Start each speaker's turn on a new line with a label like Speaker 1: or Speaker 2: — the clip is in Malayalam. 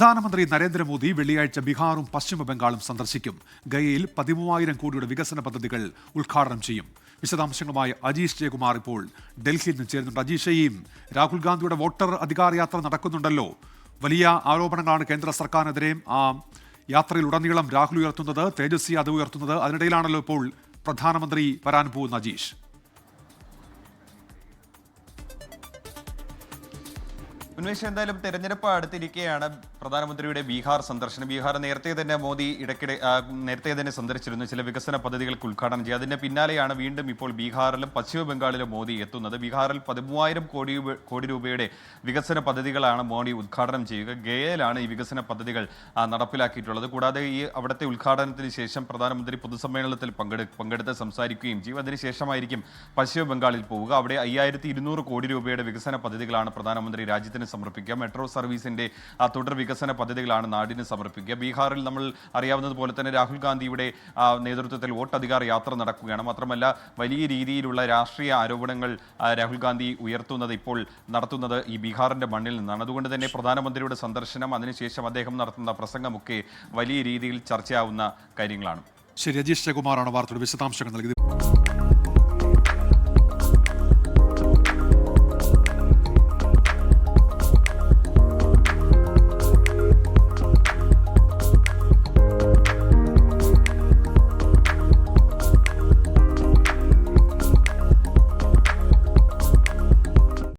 Speaker 1: പ്രധാനമന്ത്രി നരേന്ദ്രമോദി വെള്ളിയാഴ്ച ബീഹാറും പശ്ചിമ ബംഗാളും സന്ദർശിക്കും. ഗയയിൽ പതിമൂവായിരം കോടിയുടെ വികസന പദ്ധതികൾ ഉദ്ഘാടനം ചെയ്യും. വിശദാംശങ്ങളുമായി അജീഷ് ജയകുമാർ ഇപ്പോൾ ഡൽഹിയിൽ നിന്ന് ചേരുന്നുണ്ട്. അജീഷയും രാഹുൽ ഗാന്ധിയുടെ വോട്ടർ അധികാര യാത്ര നടക്കുന്നുണ്ടല്ലോ. വലിയ ആരോപണങ്ങളാണ് കേന്ദ്ര സർക്കാരിനെതിരെയും ആ യാത്രയിൽ ഉടനീളം രാഹുൽ ഉയർത്തുന്നത് തേജസ്വി അത് ഉയർത്തുന്നത് അതിനിടയിലാണല്ലോ ഇപ്പോൾ പ്രധാനമന്ത്രി വരാൻ പോകുന്ന അജീഷ്.
Speaker 2: ഉന്മേഷ് എന്തായാലും തെരഞ്ഞെടുപ്പ് അടുത്തിരിക്കെയാണ് പ്രധാനമന്ത്രിയുടെ ബീഹാർ സന്ദർശനം. ബീഹാർ നേരത്തെ തന്നെ മോദി ഇടയ്ക്കിടെ നേരത്തെ തന്നെ സന്ദർശിച്ചിരുന്നു. ചില വികസന പദ്ധതികൾക്ക് ഉദ്ഘാടനം ചെയ്യുക. അതിന്റെ പിന്നാലെയാണ് വീണ്ടും ഇപ്പോൾ ബീഹാറിലും പശ്ചിമ ബംഗാളിലും മോദി എത്തുന്നത്. ബീഹാറിൽ പതിമൂവായിരം കോടി കോടി രൂപയുടെ വികസന പദ്ധതികളാണ് മോദി ഉദ്ഘാടനം ചെയ്യുക. ഗയയിലാണ് ഈ വികസന പദ്ധതികൾ നടപ്പിലാക്കിയിട്ടുള്ളത്. കൂടാതെ ഈ അവിടുത്തെ ഉദ്ഘാടനത്തിന് ശേഷം പ്രധാനമന്ത്രി പൊതുസമ്മേളനത്തിൽ പങ്കെടു പങ്കെടുത്ത് സംസാരിക്കുകയും ചെയ്യും. അതിനുശേഷമായിരിക്കും പശ്ചിമ ബംഗാളിൽ പോവുക. അവിടെ അയ്യായിരത്തി കോടി രൂപയുടെ വികസന പദ്ധതികളാണ് പ്രധാനമന്ത്രി രാജ്യത്തിന് സമർപ്പിക്കുക. മെട്രോ സർവീസിന്റെ തുടർ വികസന പദ്ധതികളാണ് നാടിന് സമർപ്പിക്കുക. ബീഹാറിൽ നമ്മൾ അറിയാവുന്നതുപോലെ തന്നെ രാഹുൽ ഗാന്ധിയുടെ നേതൃത്വത്തിൽ വോട്ടധികാർ യാത്ര നടക്കുകയാണ്. മാത്രമല്ല വലിയ രീതിയിലുള്ള രാഷ്ട്രീയ ആരോപണങ്ങൾ രാഹുൽ ഗാന്ധി ഉയർത്തുന്നത് ഇപ്പോൾ നടത്തുന്നത് ഈ ബീഹാറിന്റെ മണ്ണിൽ നിന്നാണ്. അതുകൊണ്ട് തന്നെ പ്രധാനമന്ത്രിയുടെ സന്ദർശനം അതിനുശേഷം അദ്ദേഹം നടത്തുന്ന പ്രസംഗമൊക്കെ വലിയ രീതിയിൽ ചർച്ചയാവുന്ന കാര്യങ്ങളാണ്.
Speaker 1: ശരി രജീഷ് ജയകുമാറാണ് വാർത്തയുടെ വിശദാംശങ്ങൾ നൽകിയത്.